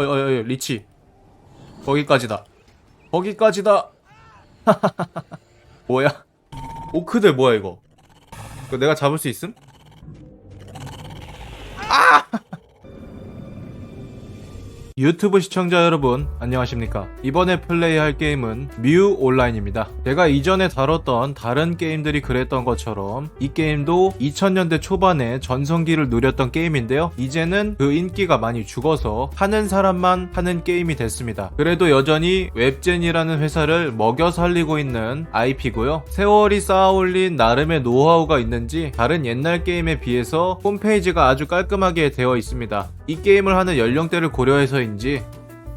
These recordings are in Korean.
어이 어이 어이 리치. 거기까지다. 거기까지다. 뭐야? 오크들 뭐야 이거? 이거 내가 잡을 수 있음? 유튜브 시청자 여러분 안녕하십니까? 이번에 플레이할 게임은 뮤 온라인입니다. 제가 이전에 다뤘던 다른 게임들이 그랬던 것처럼 이 게임도 2000년대 초반에 전성기를 누렸던 게임인데요. 이제는 그 인기가 많이 죽어서 하는 사람만 하는 게임이 됐습니다. 그래도 여전히 웹젠이라는 회사를 먹여 살리고 있는 IP고요. 세월이 쌓아올린 나름의 노하우가 있는지 다른 옛날 게임에 비해서 홈페이지가 아주 깔끔하게 되어 있습니다. 이 게임을 하는 연령대를 고려해서인 지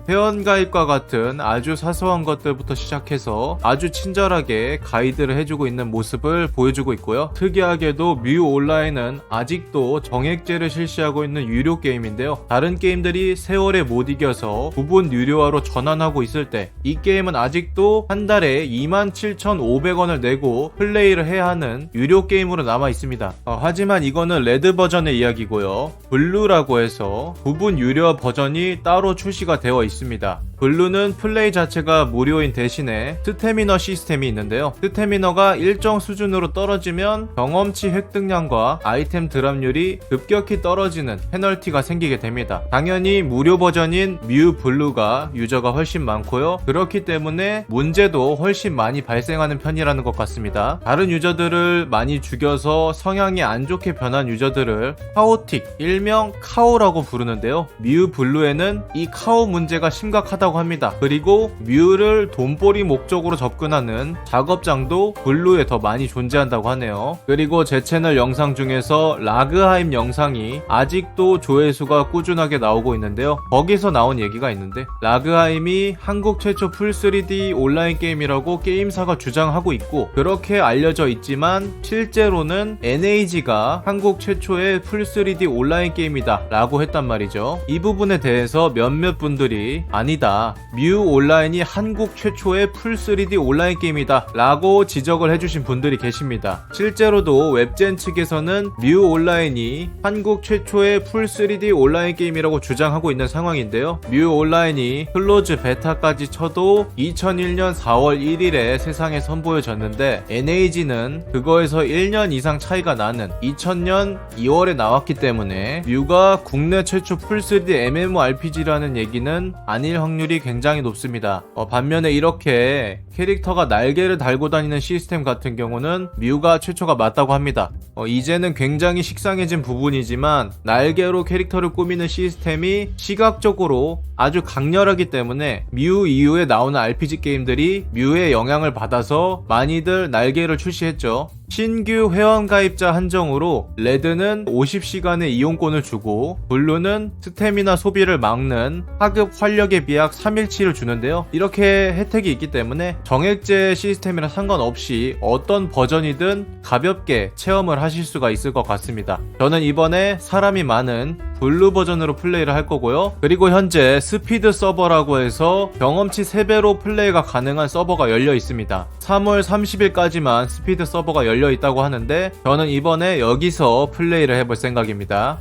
회원가입과 같은 아주 사소한 것들부터 시작해서 아주 친절하게 가이드를 해주고 있는 모습을 보여주고 있고요. 특이하게도 뮤 온라인은 아직도 정액제를 실시하고 있는 유료 게임인데요. 다른 게임들이 세월에 못 이겨서 부분 유료화로 전환하고 있을 때 이 게임은 아직도 한 달에 27,500원을 내고 플레이를 해야 하는 유료 게임으로 남아 있습니다. 어, 하지만 이거는 레드 버전의 이야기고요. 블루라고 해서 부분 유료 버전이 따로 출시가 되어 있습니다. 있습니다. 블루는 플레이 자체가 무료인 대신에 스태미너 시스템이 있는데요. 스태미너가 일정 수준으로 떨어지면 경험치 획득량과 아이템 드랍률이 급격히 떨어지는 페널티가 생기게 됩니다. 당연히 무료 버전인 뮤 블루가 유저가 훨씬 많고요. 그렇기 때문에 문제도 훨씬 많이 발생하는 편이라는 것 같습니다. 다른 유저들을 많이 죽여서 성향이 안 좋게 변한 유저들을 카오틱, 일명 카오라고 부르는데요. 뮤 블루에는 이 카오 문제가 심각하다고 합니다. 그리고 뮤를 돈벌이 목적으로 접근하는 작업장도 블루에 더 많이 존재한다고 하네요. 그리고 제 채널 영상 중에서 라그하임 영상이 아직도 조회수가 꾸준하게 나오고 있는데요. 거기서 나온 얘기가 있는데 라그하임이 한국 최초 풀 3D 온라인 게임이라고 게임사가 주장하고 있고 그렇게 알려져 있지만 실제로는 NAG가 한국 최초의 풀 3D 온라인 게임이다 라고 했단 말이죠. 이 부분에 대해서 몇몇 분들이 아니다. 뮤 온라인이 한국 최초의 풀 3D 온라인 게임이다 라고 지적을 해주신 분들이 계십니다. 실제로도 웹젠 측에서는 뮤 온라인이 한국 최초의 풀 3D 온라인 게임이라고 주장하고 있는 상황인데요. 뮤 온라인이 클로즈 베타까지 쳐도 2001년 4월 1일에 세상에 선보여졌는데 NAG는 그거에서 1년 이상 차이가 나는 2000년 2월에 나왔기 때문에 뮤가 국내 최초 풀 3D MMORPG라는 얘기는 아닐 확률 이 굉장히 높습니다. 어, 반면에 이렇게 캐릭터가 날개를 달고 다니는 시스템 같은 경우는 뮤가 최초가 맞다고 합니다. 어, 이제는 굉장히 식상해진 부분이지만 날개로 캐릭터를 꾸미는 시스템이 시각적으로 아주 강렬하기 때문에 뮤 이후에 나오는 RPG 게임들이 뮤의 영향을 받아서 많이들 날개를 출시했죠. 신규 회원 가입자 한정으로 레드는 50시간의 이용권을 주고 블루는 스태미나 소비를 막는 하급 활력의 비약 3일치를 주는데요. 이렇게 혜택이 있기 때문에 정액제 시스템이랑 상관없이 어떤 버전이든 가볍게 체험을 하실 수가 있을 것 같습니다. 저는 이번에 사람이 많은 블루 버전으로 플레이를 할 거고요. 그리고 현재 스피드 서버라고 해서 경험치 3배로 플레이가 가능한 서버가 열려 있습니다. 3월 30일까지만 스피드 서버가 열려 있다고 하는데 저는 이번에 여기서 플레이를 해볼 생각입니다.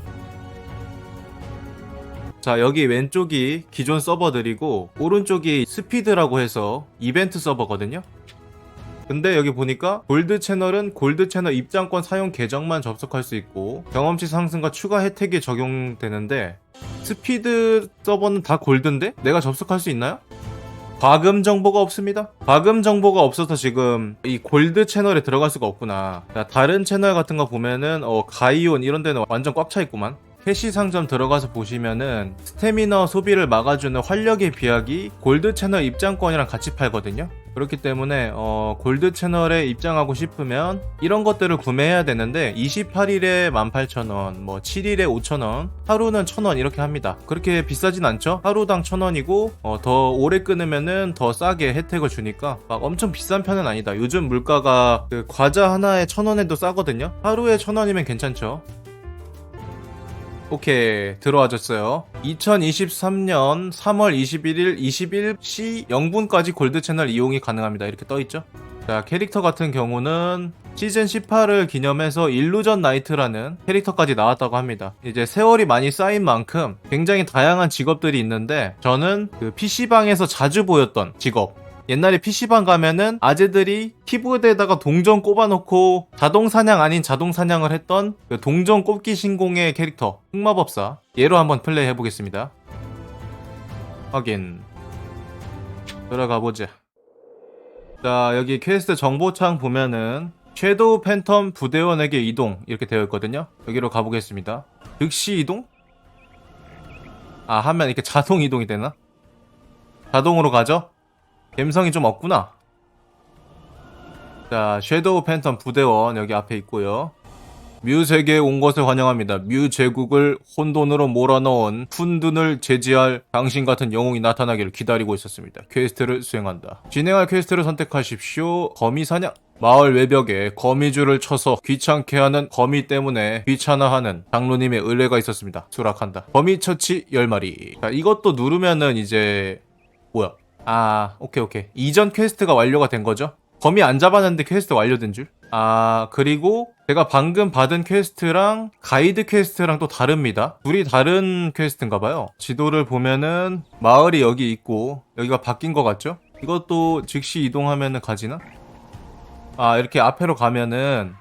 자 여기 왼쪽이 기존 서버들이고 오른쪽이 스피드라고 해서 이벤트 서버거든요. 근데 여기 보니까 골드 채널은 골드 채널 입장권 사용 계정만 접속할 수 있고 경험치 상승과 추가 혜택이 적용되는데 스피드 서버는 다 골드인데 내가 접속할 수 있나요? 과금 정보가 없습니다. 과금 정보가 없어서 지금 이 골드 채널에 들어갈 수가 없구나. 자, 다른 채널 같은 거 보면은 어, 가이온 이런 데는 완전 꽉 차 있구만. 캐시 상점 들어가서 보시면은 스태미너 소비를 막아주는 활력의 비약이 골드 채널 입장권이랑 같이 팔거든요. 그렇기 때문에 어, 골드 채널에 입장하고 싶으면 이런 것들을 구매해야 되는데 28일에 18,000원, 뭐 7일에 5,000원, 하루는 1,000원 이렇게 합니다. 그렇게 비싸진 않죠? 하루당 1,000원이고 어, 더 오래 끊으면은 더 싸게 혜택을 주니까 막 엄청 비싼 편은 아니다. 요즘 물가가 그 과자 하나에 1,000원에도 싸거든요. 하루에 1,000원이면 괜찮죠? 오케이 들어와줬어요. 2023년 3월 21일 21시 0분까지 골드 채널 이용이 가능합니다. 이렇게 떠있죠? 자 캐릭터 같은 경우는 시즌 18을 기념해서 일루전 나이트라는 캐릭터까지 나왔다고 합니다. 이제 세월이 많이 쌓인 만큼 굉장히 다양한 직업들이 있는데 저는 그 PC방에서 자주 보였던 직업 옛날에 PC방 가면은 아재들이 키보드에다가 동전 꼽아놓고 자동 사냥 아닌 자동 사냥을 했던 그 동전 꼽기 신공의 캐릭터 흑마법사 얘로 한번 플레이 해보겠습니다. 확인 들어가 보자. 자 여기 퀘스트 정보창 보면은 섀도우 팬텀 부대원에게 이동 이렇게 되어 있거든요. 여기로 가보겠습니다. 즉시 이동? 아 하면 이렇게 자동 이동이 되나? 자동으로 가죠? 감성이 좀 없구나. 자, 섀도우 팬텀 부대원 여기 앞에 있고요. 뮤 세계에 온 것을 환영합니다. 뮤 제국을 혼돈으로 몰아넣은 푼둔을 제지할 당신 같은 영웅이 나타나기를 기다리고 있었습니다. 퀘스트를 수행한다. 진행할 퀘스트를 선택하십시오. 거미 사냥. 마을 외벽에 거미줄을 쳐서 귀찮게 하는 거미 때문에 귀찮아하는 장로님의 의뢰가 있었습니다. 수락한다. 거미 처치 10마리. 자, 이것도 누르면은 이제 뭐야? 아, 오케이, 오케이. 이전 퀘스트가 완료가 된 거죠? 거미 안 잡았는데 퀘스트 완료된 줄? 아, 그리고 제가 방금 받은 퀘스트랑 가이드 퀘스트랑 또 다릅니다. 둘이 다른 퀘스트인가 봐요. 지도를 보면은 마을이 여기 있고 여기가 바뀐 것 같죠? 이것도 즉시 이동하면은 가지나? 아, 이렇게 앞에로 가면은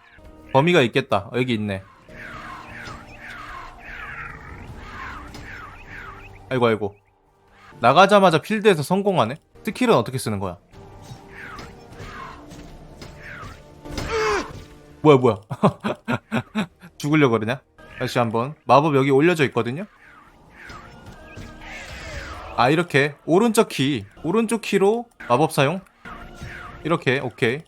거미가 있겠다. 어, 여기 있네. 아이고, 아이고. 나가자마자 필드에서 성공하네? 스킬은 어떻게 쓰는 거야? 뭐야 뭐야 죽으려고 그러냐? 다시 한번 마법 여기 올려져 있거든요? 아 이렇게 오른쪽 키 오른쪽 키로 마법 사용 이렇게 오케이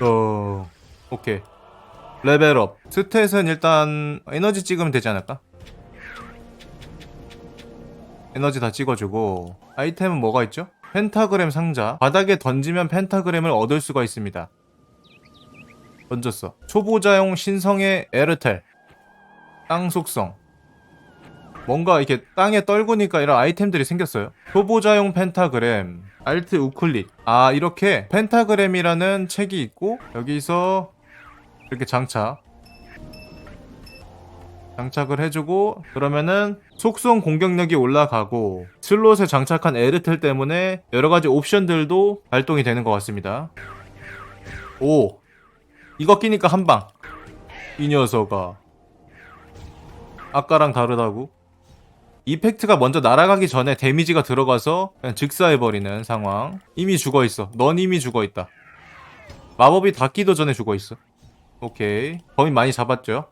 어 오케이 레벨업. 스탯은 일단 에너지 찍으면 되지 않을까? 에너지 다 찍어주고. 아이템은 뭐가 있죠? 펜타그램 상자. 바닥에 던지면 펜타그램을 얻을 수가 있습니다. 던졌어. 초보자용 신성의 에르텔. 땅 속성. 뭔가 이렇게 땅에 떨구니까 이런 아이템들이 생겼어요. 초보자용 펜타그램. 알트 우클릿 아 이렇게 펜타그램이라는 책이 있고 여기서 이렇게 장착. 장착을 해주고 그러면은 속성 공격력이 올라가고 슬롯에 장착한 에르텔 때문에 여러가지 옵션들도 발동이 되는 것 같습니다. 오. 이거 끼니까 한방. 이 녀석아. 아까랑 다르다고? 이펙트가 먼저 날아가기 전에 데미지가 들어가서 그냥 즉사해버리는 상황. 이미 죽어있어. 넌 이미 죽어있다. 마법이 닿기도 전에 죽어있어 오케이. 범인 많이 잡았죠?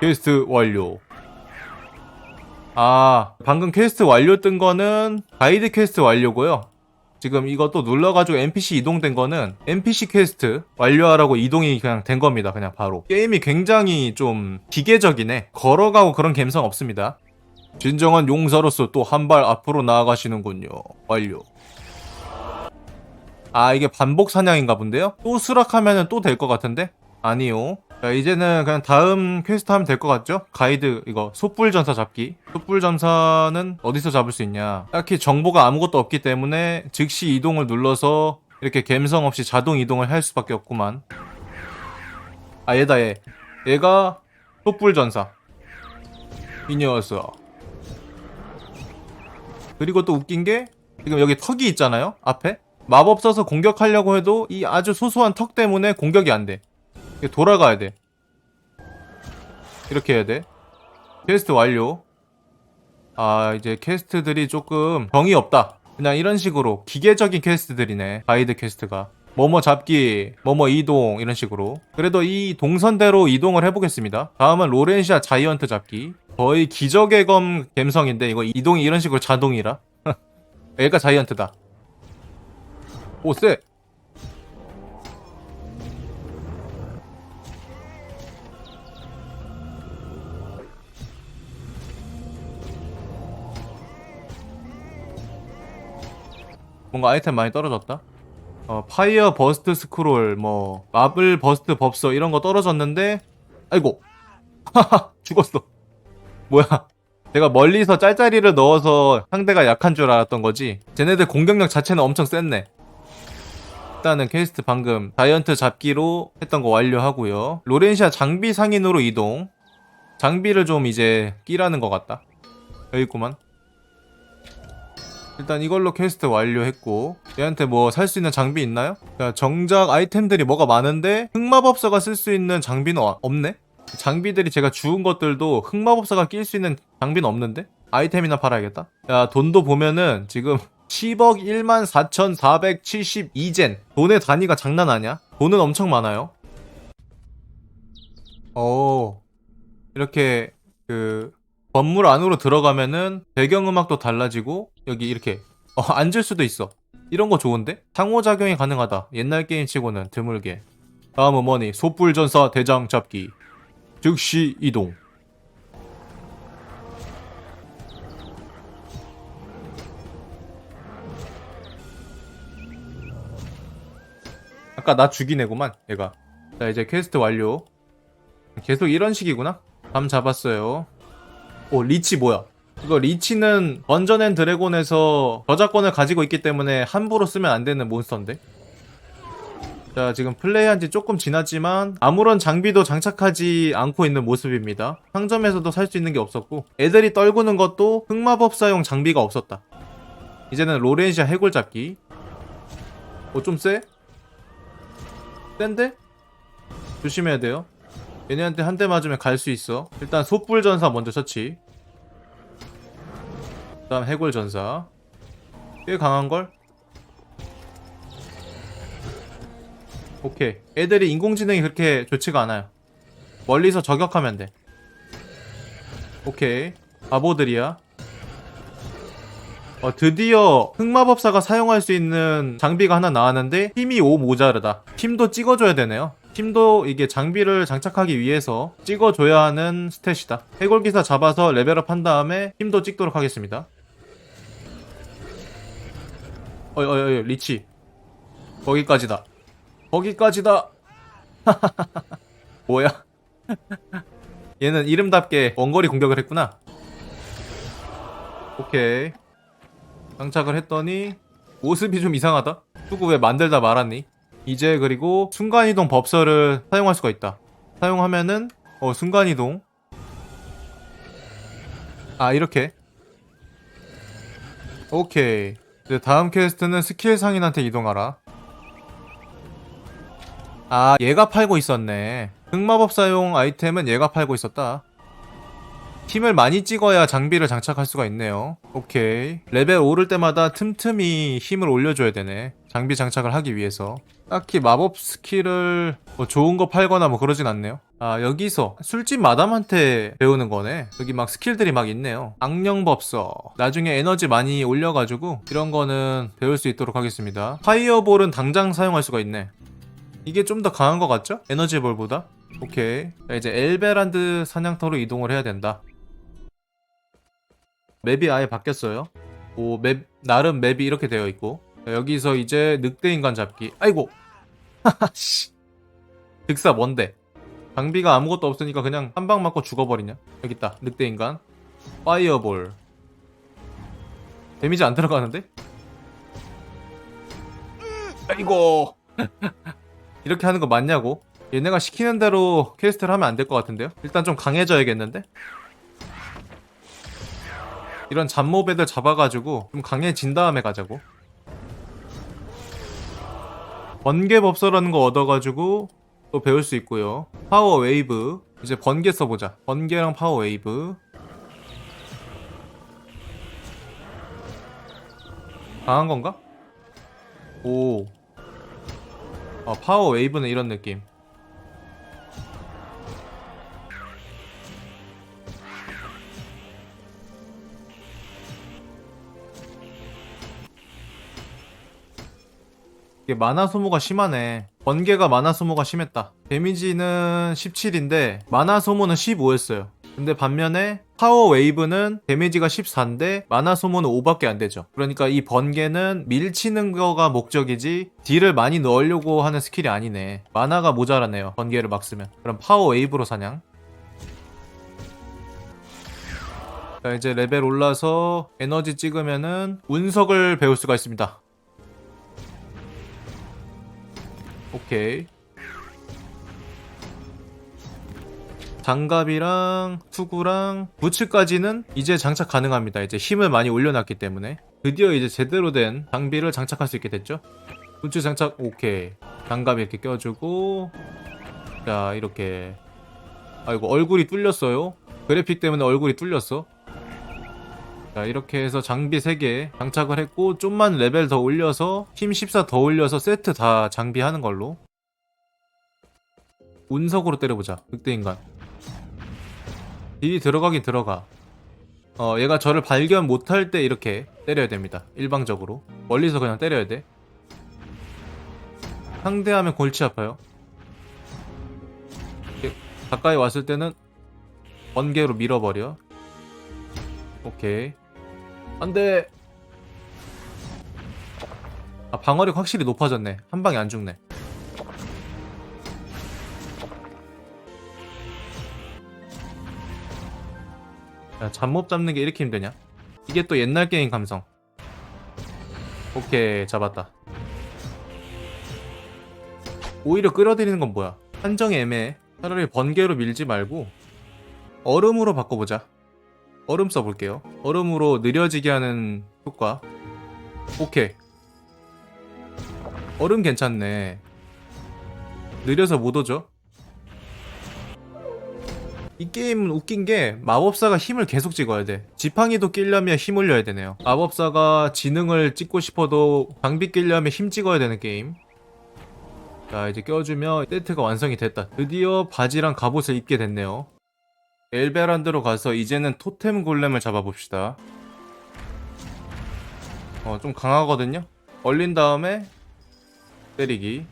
퀘스트 완료. 아 방금 퀘스트 완료 뜬 거는 가이드 퀘스트 완료고요. 지금 이것도 눌러가지고 NPC 이동된 거는 NPC 퀘스트 완료하라고 이동이 그냥 된 겁니다. 그냥 바로. 게임이 굉장히 좀 기계적이네. 걸어가고 그런 감성 없습니다. 진정한 용사로서 또 한 발 앞으로 나아가시는군요. 완료 아 이게 반복 사냥인가 본데요? 또 수락하면 또 될 것 같은데? 아니요. 자, 이제는 그냥 다음 퀘스트 하면 될 것 같죠? 가이드 이거 솥불 전사 잡기. 솥불 전사는 어디서 잡을 수 있냐? 딱히 정보가 아무것도 없기 때문에 즉시 이동을 눌러서 이렇게 감성 없이 자동 이동을 할 수밖에 없구만. 아 얘다 얘. 얘가 솥불 전사. 이 녀석. 그리고 또 웃긴 게 지금 여기 턱이 있잖아요 앞에 마법 써서 공격하려고 해도 이 아주 소소한 턱 때문에 공격이 안돼 이게 돌아가야 돼. 이렇게 해야 돼. 퀘스트 완료. 아, 이제 퀘스트들이 조금 정이 없다. 그냥 이런 식으로 기계적인 퀘스트들이네. 가이드 퀘스트가. 뭐뭐 잡기, 뭐뭐 이동 이런 식으로. 그래도 이 동선대로 이동을 해보겠습니다. 다음은 로렌시아 자이언트 잡기. 거의 기적의 검 감성인데 이거 이동이 이런 식으로 자동이라. 얘가 자이언트다. 오 쎄. 뭔가 아이템 많이 떨어졌다. 어, 파이어 버스트 스크롤, 뭐, 마블 버스트 법서 이런 거 떨어졌는데, 아이고. 하하, 죽었어. 뭐야. 내가 멀리서 짤짤이를 넣어서 상대가 약한 줄 알았던 거지. 쟤네들 공격력 자체는 엄청 셌네. 일단은 퀘스트 방금 자이언트 잡기로 했던 거 완료하고요. 로렌시아 장비 상인으로 이동. 장비를 좀 이제 끼라는 것 같다. 여기 있구만. 일단 이걸로 퀘스트 완료했고 얘한테 뭐 살 수 있는 장비 있나요? 자, 정작 아이템들이 뭐가 많은데 흑마법사가 쓸 수 있는 장비는 어- 없네? 장비들이 제가 주운 것들도 흑마법사가 낄 수 있는 장비는 없는데? 아이템이나 팔아야겠다. 야 돈도 보면은 지금 10억 1만 4,472젠 돈의 단위가 장난 아니야? 돈은 엄청 많아요. 오 이렇게 그 건물 안으로 들어가면은 배경음악도 달라지고 여기 이렇게 어, 앉을 수도 있어. 이런 거 좋은데? 상호작용이 가능하다. 옛날 게임 치고는 드물게. 다음은 뭐니? 소뿔전사 대장 잡기. 즉시 이동. 아까 나 죽인 애구만, 얘가. 자, 이제 퀘스트 완료. 계속 이런 식이구나? 감 잡았어요. 오, 리치 뭐야? 이거 리치는 던전 앤 드래곤에서 저작권을 가지고 있기 때문에 함부로 쓰면 안 되는 몬스터인데? 자, 지금 플레이한 지 조금 지났지만 아무런 장비도 장착하지 않고 있는 모습입니다. 상점에서도 살 수 있는 게 없었고 애들이 떨구는 것도 흑마법 사용 장비가 없었다. 이제는 로렌시아 해골 잡기. 어, 좀 세? 센데? 조심해야 돼요. 얘네한테 한 대 맞으면 갈 수 있어. 일단 소뿔 전사 먼저 처치. 그 다음 해골 전사. 꽤 강한 걸. 오케이. 애들이 인공지능이 그렇게 좋지가 않아요. 멀리서 저격하면 돼. 오케이. 바보들이야. 어, 드디어 흑마법사가 사용할 수 있는 장비가 하나 나왔는데 힘이 5 모자르다. 힘도 찍어줘야 되네요. 힘도 이게 장비를 장착하기 위해서 찍어줘야 하는 스탯이다. 해골기사 잡아서 레벨업 한 다음에 힘도 찍도록 하겠습니다. 어이 어이 어이 리치 거기까지다. 거기까지다. 뭐야? 얘는 이름답게 원거리 공격을 했구나. 오케이. 장착을 했더니 모습이 좀 이상하다. 누구 왜 만들다 말았니? 이제 그리고 순간이동 법서를 사용할 수가 있다. 사용하면은 어 순간이동. 아 이렇게. 오케이. 이제 다음 퀘스트는 스킬 상인한테 이동하라. 아 얘가 팔고 있었네. 흑마법 사용 아이템은 얘가 팔고 있었다. 힘을 많이 찍어야 장비를 장착할 수가 있네요. 오케이. 레벨 오를 때마다 틈틈이 힘을 올려줘야 되네. 장비 장착을 하기 위해서. 딱히 마법 스킬을 뭐 좋은 거 팔거나 뭐 그러진 않네요. 아, 여기서 술집 마담한테 배우는 거네. 여기 막 스킬들이 막 있네요. 악령법서. 나중에 에너지 많이 올려가지고 이런 거는 배울 수 있도록 하겠습니다. 파이어볼은 당장 사용할 수가 있네. 이게 좀 더 강한 것 같죠? 에너지볼보다? 오케이. 자, 이제 엘베란드 사냥터로 이동을 해야 된다. 맵이 아예 바뀌었어요. 오, 맵, 나름 맵이 이렇게 되어 있고. 자, 여기서 이제 늑대 인간 잡기. 아이고! 하하씨. 득사 뭔데? 장비가 아무것도 없으니까 그냥 한 방 맞고 죽어버리냐? 여기 있다. 늑대 인간. 파이어볼. 데미지 안 들어가는데? 아이고! 이렇게 하는 거 맞냐고? 얘네가 시키는 대로 퀘스트를 하면 안 될 것 같은데요? 일단 좀 강해져야겠는데? 이런 잡몹 애들 잡아가지고 좀 강해진 다음에 가자고. 번개 법서라는 거 얻어가지고 또 배울 수 있고요. 파워 웨이브. 이제 번개 써보자. 번개랑 파워 웨이브. 강한 건가? 오. 아, 파워 웨이브는 이런 느낌 이게 마나 소모가 심하네. 번개가 마나 소모가 심했다. 데미지는 17인데 마나 소모는 15였어요. 근데 반면에 파워 웨이브는 데미지가 14인데 마나 소모는 5밖에 안 되죠. 그러니까 이 번개는 밀치는 거가 목적이지 딜을 많이 넣으려고 하는 스킬이 아니네. 마나가 모자라네요. 번개를 막 쓰면. 그럼 파워 웨이브로 사냥. 자 이제 레벨 올라서 에너지 찍으면은 운석을 배울 수가 있습니다 오케이. 장갑이랑 투구랑 부츠까지는 이제 장착 가능합니다. 이제 힘을 많이 올려놨기 때문에. 드디어 이제 제대로 된 장비를 장착할 수 있게 됐죠? 부츠 장착 오케이. 장갑 이렇게 껴주고. 자 이렇게. 아이고 얼굴이 뚫렸어요? 그래픽 때문에 얼굴이 뚫렸어 자 이렇게 해서 장비 3개 장착을 했고 좀만 레벨 더 올려서 힘 14 더 올려서 세트 다 장비하는 걸로. 운석으로 때려보자 늑대인간. 딜이 들어가긴 들어가. 어 얘가 저를 발견 못할 때 이렇게 때려야 됩니다 일방적으로. 멀리서 그냥 때려야 돼. 상대하면 골치 아파요. 가까이 왔을 때는 번개로 밀어버려. 오케이 안돼. 아 방어력 확실히 높아졌네. 한 방에 안 죽네. 야 잠못 잡는 게 이렇게 힘드냐? 이게 또 옛날 게임 감성. 오케이 잡았다. 오히려 끌어들이는 건 뭐야? 한정이 애매해. 차라리 번개로 밀지 말고 얼음으로 바꿔보자 얼음 써볼게요. 얼음으로 느려지게 하는 효과. 오케이. 얼음 괜찮네. 느려서 못 오죠? 이 게임은 웃긴 게 마법사가 힘을 계속 찍어야 돼. 지팡이도 끼려면 힘 올려야 되네요. 마법사가 지능을 찍고 싶어도 장비 끼려면 힘 찍어야 되는 게임. 자 이제 껴주면 세트가 완성이 됐다. 드디어 바지랑 갑옷을 입게 됐네요 엘베란드로 가서 이제는 토템 골렘을 잡아봅시다. 어 좀 강하거든요? 얼린 다음에 때리기.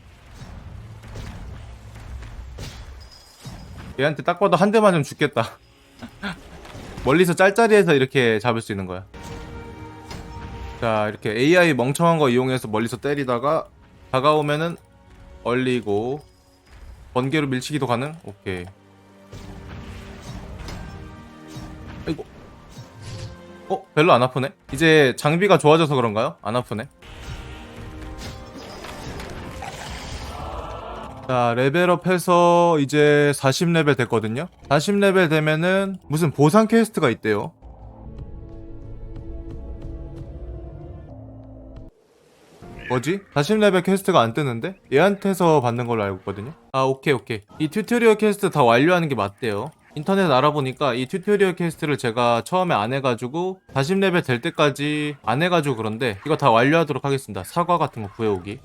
얘한테 딱 봐도 한대 맞으면 죽겠다. 멀리서 짤짤이해서 이렇게 잡을 수 있는 거야. 자 이렇게 AI 멍청한 거 이용해서 멀리서 때리다가 다가오면은 얼리고 번개로 밀치기도 가능? 오케이 어? 별로 안 아프네? 이제 장비가 좋아져서 그런가요? 안 아프네 자 레벨업 해서 이제 40레벨 됐거든요 40레벨 되면은 무슨 보상 퀘스트가 있대요 뭐지? 40레벨 퀘스트가 안 뜨는데? 얘한테서 받는 걸로 알고 있거든요 아 오케이 오케이 이 튜토리얼 퀘스트 다 완료하는 게 맞대요 인터넷 알아보니까 이 튜토리얼 퀘스트를 제가 처음에 안 해가지고 40레벨 될 때까지 안 해가지고 그런데 이거 다 완료하도록 하겠습니다. 사과 같은 거 구해오기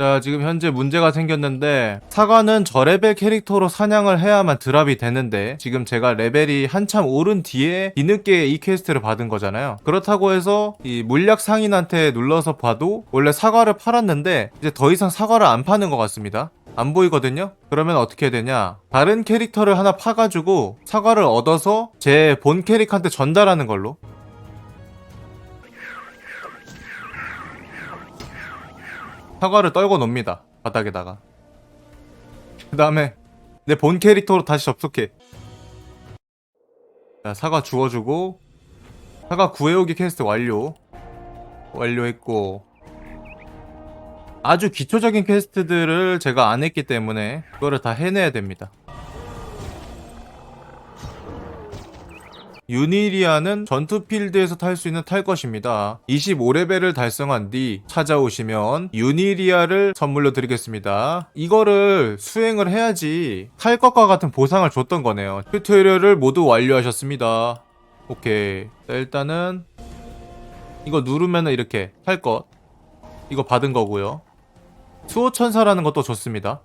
자, 지금 현재 문제가 생겼는데 사과는 저 레벨 캐릭터로 사냥을 해야만 드랍이 되는데 지금 제가 레벨이 한참 오른 뒤에 뒤늦게 이 퀘스트를 받은 거잖아요. 그렇다고 해서 이 물약 상인한테 눌러서 봐도 원래 사과를 팔았는데 이제 더 이상 사과를 안 파는 것 같습니다. 안 보이거든요? 그러면 어떻게 되냐? 다른 캐릭터를 하나 파가지고 사과를 얻어서 제 본 캐릭한테 전달하는 걸로 사과를 떨궈 놓습니다. 바닥에다가. 그 다음에 내 본 캐릭터로 다시 접속해. 자, 사과 주워주고 사과 구해오기 퀘스트 완료. 완료했고 아주 기초적인 퀘스트들을 제가 안 했기 때문에 그거를 다 해내야 됩니다. 유니리아는 전투 필드에서 탈 수 있는 탈 것입니다. 25레벨을 달성한 뒤 찾아오시면 유니리아를 선물로 드리겠습니다. 이거를 수행을 해야지 탈 것과 같은 보상을 줬던 거네요. 튜토리얼을 모두 완료하셨습니다. 오케이. 자, 일단은 이거 누르면 이렇게 탈 것. 이거 받은 거고요. 수호천사라는 것도 좋습니다.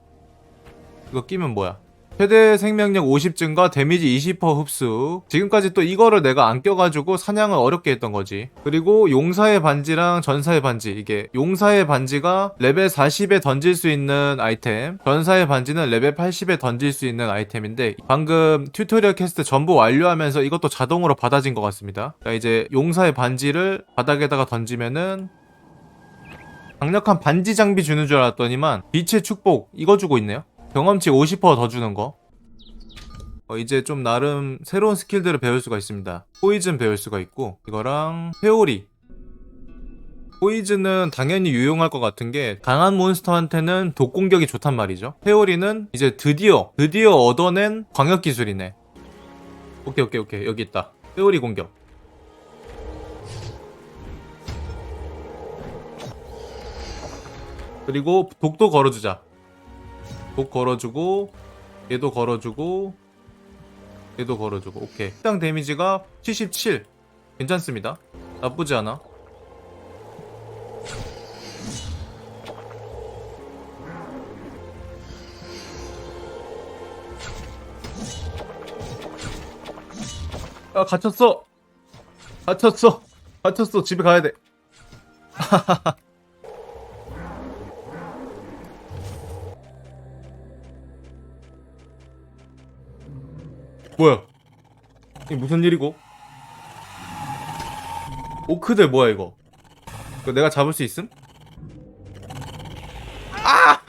이거 끼면 뭐야? 최대 생명력 50 증가, 데미지 20% 흡수. 지금까지 또 이거를 내가 안 껴가지고 사냥을 어렵게 했던 거지. 그리고 용사의 반지랑 전사의 반지. 이게 용사의 반지가 레벨 40에 던질 수 있는 아이템. 전사의 반지는 레벨 80에 던질 수 있는 아이템인데 방금 튜토리얼 캐스트 전부 완료하면서 이것도 자동으로 받아진 것 같습니다. 자, 이제 용사의 반지를 바닥에다가 던지면은 강력한 반지 장비 주는 줄 알았더니만 빛의 축복 이거 주고 있네요. 경험치 50%더 주는 거. 어, 이제 좀 나름 새로운 스킬들을 배울 수가 있습니다. 포이즌 배울 수가 있고 이거랑 회오리. 포이즌은 당연히 유용할 것 같은 게 강한 몬스터한테는 독 공격이 좋단 말이죠. 회오리는 이제 드디어 드디어 얻어낸 광역 기술이네. 오케이 오케이 오케이 여기 있다. 회오리 공격. 그리고 독도 걸어주자. 독 걸어주고 얘도 걸어주고 얘도 걸어주고 오케이. 해당 데미지가 77. 괜찮습니다. 나쁘지 않아. 아 갇혔어. 갇혔어. 갇혔어. 집에 가야 돼. 뭐야? 이게 무슨 일이고? 오크들 뭐야 이거? 이거 내가 잡을 수 있음? 아!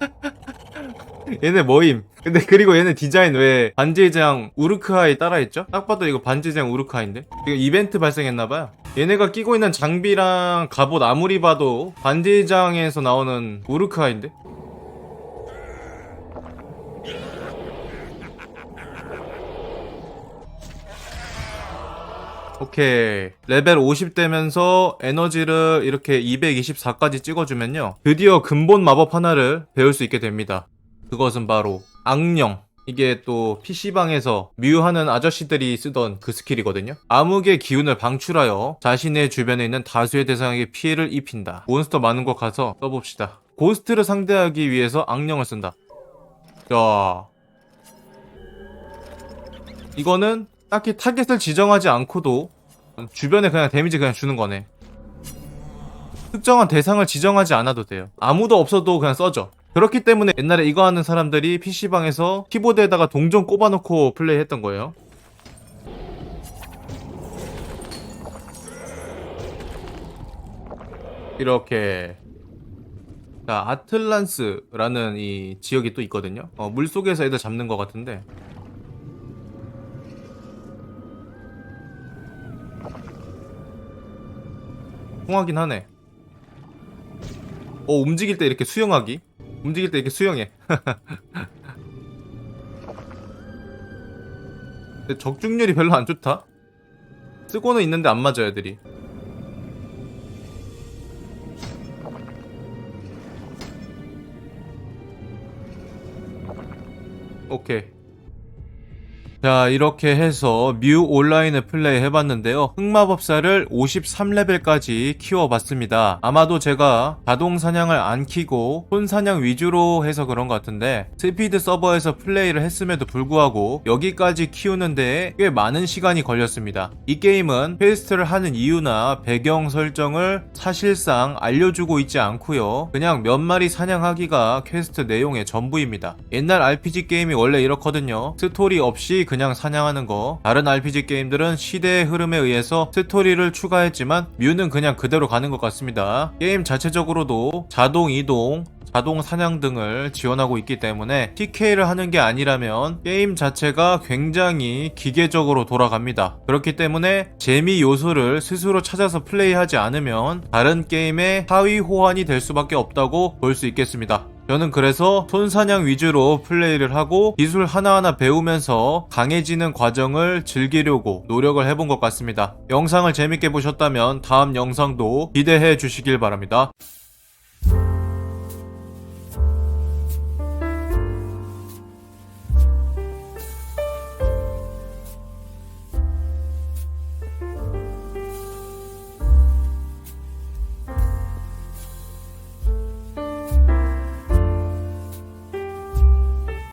얘네 뭐임? 근데 그리고 얘네 디자인 왜 반지의장 우르크하이 따라했죠? 딱 봐도 이거 반지의장 우르크하인데? 이거 이벤트 발생했나봐요. 얘네가 끼고 있는 장비랑 갑옷 아무리 봐도 반지의장에서 나오는 우르크하인데? 오케이. 레벨 50 되면서 에너지를 이렇게 224까지 찍어주면요. 드디어 근본 마법 하나를 배울 수 있게 됩니다. 그것은 바로 악령. 이게 또 PC방에서 뮤하는 아저씨들이 쓰던 그 스킬이거든요. 암흑의 기운을 방출하여 자신의 주변에 있는 다수의 대상에게 피해를 입힌다. 몬스터 많은 곳 가서 써봅시다. 고스트를 상대하기 위해서 악령을 쓴다. 자. 이거는 딱히 타겟을 지정하지 않고도 주변에 그냥 데미지 그냥 주는 거네. 특정한 대상을 지정하지 않아도 돼요. 아무도 없어도 그냥 써져. 그렇기 때문에 옛날에 이거 하는 사람들이 PC방에서 키보드에다가 동전 꼽아놓고 플레이했던 거예요. 이렇게 자 아틀란스라는 이 지역이 또 있거든요. 어, 물 속에서 애들 잡는 것 같은데 통하긴 하네. 어, 움직일 때 이렇게 수영하기? 움직일 때 이렇게 수영해. 근데 적중률이 별로 안 좋다? 쓰고는 있는데 안 맞아, 애들이. 오케이. 자 이렇게 해서 뮤 온라인을 플레이 해봤는데요. 흑마법사를 53레벨까지 키워봤습니다. 아마도 제가 자동 사냥을 안 키고 손 사냥 위주로 해서 그런 것 같은데 스피드 서버에서 플레이를 했음에도 불구하고 여기까지 키우는데 꽤 많은 시간이 걸렸습니다. 이 게임은 퀘스트를 하는 이유나 배경 설정을 사실상 알려주고 있지 않고요. 그냥 몇 마리 사냥하기가 퀘스트 내용의 전부입니다. 옛날 RPG 게임이 원래 이렇거든요. 스토리 없이 그냥 사냥하는 거 다른 RPG 게임들은 시대의 흐름에 의해서 스토리를 추가했지만 뮤는 그냥 그대로 가는 것 같습니다 게임 자체적으로도 자동 이동 자동 사냥 등을 지원하고 있기 때문에 TK를 하는 게 아니라면 게임 자체가 굉장히 기계적으로 돌아갑니다. 그렇기 때문에 재미 요소를 스스로 찾아서 플레이하지 않으면 다른 게임의 하위 호환이 될 수밖에 없다고 볼 수 있겠습니다. 저는 그래서 손사냥 위주로 플레이를 하고 기술 하나하나 배우면서 강해지는 과정을 즐기려고 노력을 해본 것 같습니다. 영상을 재밌게 보셨다면 다음 영상도 기대해 주시길 바랍니다.